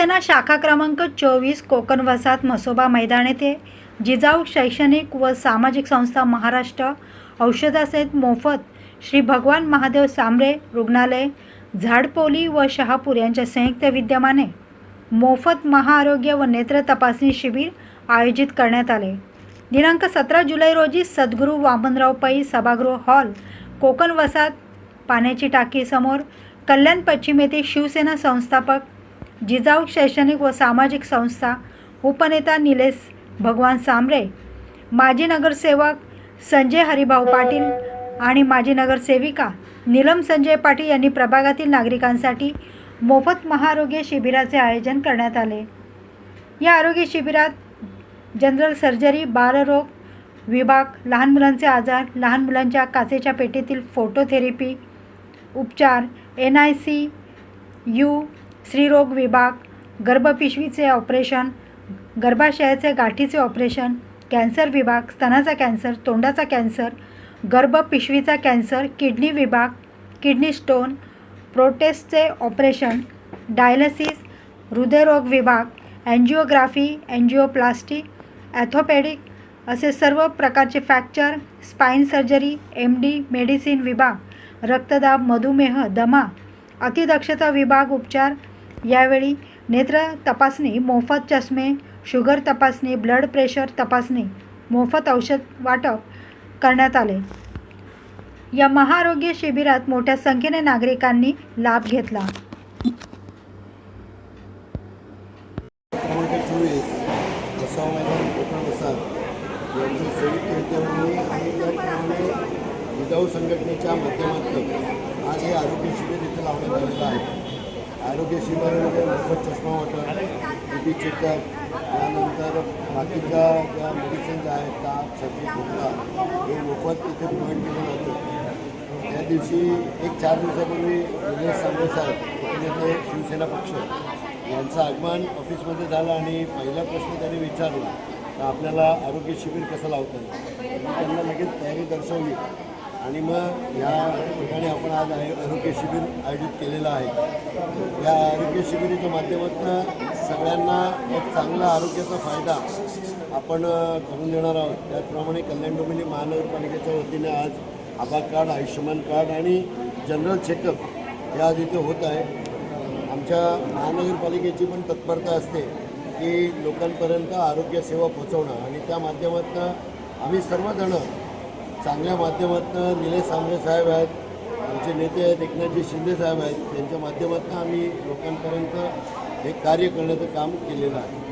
शिवसेना शाखा क्रमांक चोवीस कोकण वसाहत मसोबा मैदान येथे जिजाऊ शैक्षणिक व सामाजिक संस्था महाराष्ट्र औषधासहित मोफत श्री भगवान महादेव सांबरे रुग्णालय झाडपोली व शहापूर यांच्या संयुक्त विद्यमाने मोफत महाआरोग्य व नेत्र तपासणी शिबिर आयोजित करण्यात आले. दिनांक सतरा जुलै रोजी सद्गुरू वामनराव पै सभागृह हॉल कोकण वसाहत पाण्याची टाकीसमोर कल्याण पश्चिम येथे शिवसेना संस्थापक जिजाऊ शैक्षणिक व सामाजिक संस्था उपनेता निलेश भगवान सांबरे माजी नगरसेवक संजय हरिभाऊ पाटील आणि माजी नगरसेविका नीलम संजय पाटील यांनी प्रभागातील नागरिकांसाठी मोफत महाआरोग्य शिबिराचे आयोजन करण्यात आले. या आरोग्य शिबिरात जनरल सर्जरी बालरोग विभाग लहान मुलांचे आजार लहान मुलांच्या काचेच्या पेटीतील फोटोथेरपी उपचार एन आय सी यू स्त्रीरोग विभाग गर्भपिशवीचे ऑपरेशन गर्भाशयाचे गाठीचे ऑपरेशन कॅन्सर विभाग स्तनाचा कॅन्सर तोंडाचा कॅन्सर गर्भपिशवीचा कॅन्सर किडनी विभाग किडनी स्टोन प्रोटेस्टचे ऑपरेशन डायलिसिस हृदयरोग विभाग अँजिओग्राफी अँजिओप्लास्टी ॲथोपॅडिक असे सर्व प्रकारचे fracture spine surgery M D medicine विभाग रक्तदाब मधुमेह दमा अतिदक्षता विभाग उपचार यावेळी नेत्र तपासणी मोफत चष्मे शुगर तपासणी ब्लड प्रेशर तपासणी मोफत औषध वाटप करण्यात आले. या महाआरोग्य शिबिरात मोठ्या संख्येने नागरिकांनी लाभ घेतला. संघटनेच्या माध्यमातून आज हे आरोग्य शिबिर इथं लावण्यात आलेलं आहे. आरोग्य शिबिरामध्ये मोफत चष्मा होता. बीपी चेकअप त्यानंतर बाकीच्या ज्या मेडिसिन्स आहेत ताप सर्दी खोकला हे मोफत इथे प्रोव्हाइड केलं जातं. त्या दिवशी एक चार दिवसापूर्वी निलेश सांबरे साहेब शिवसेना पक्ष यांचं आगमन ऑफिसमध्ये झालं आणि पहिला प्रश्न त्यांनी विचारला तर आपल्याला आरोग्य शिबिर कसं लावता येईल? त्यांना लगेच तयारी दर्शवली. आणि मग या ठिकाणी आपण आज आहे आरोग्य शिबिर आयोजित केलेलं आहे. या आरोग्य शिबिरीच्या माध्यमातून सगळ्यांना एक चांगला आरोग्याचा फायदा आपण करून देणार आहोत. त्याचप्रमाणे कल्याण डोंबिवली महानगरपालिकेच्या वतीने आज आभा कार्ड आयुष्यमान कार्ड आणि जनरल चेकअप हे आज इथे होत आहे. आमच्या महानगरपालिकेची पण तत्परता असते की लोकांपर्यंत आरोग्यसेवा पोहोचवणं आणि त्या माध्यमातून आम्ही सर्वजणं चांगल्या माध्यमातून निलेश सांबळे साहेब आहेत आमचे नेते आहेत एकनाथजी शिंदे साहेब आहेत. त्यांच्या माध्यमातून आम्ही लोकांपर्यंत हे कार्य करण्याचं काम केलेलं आहे.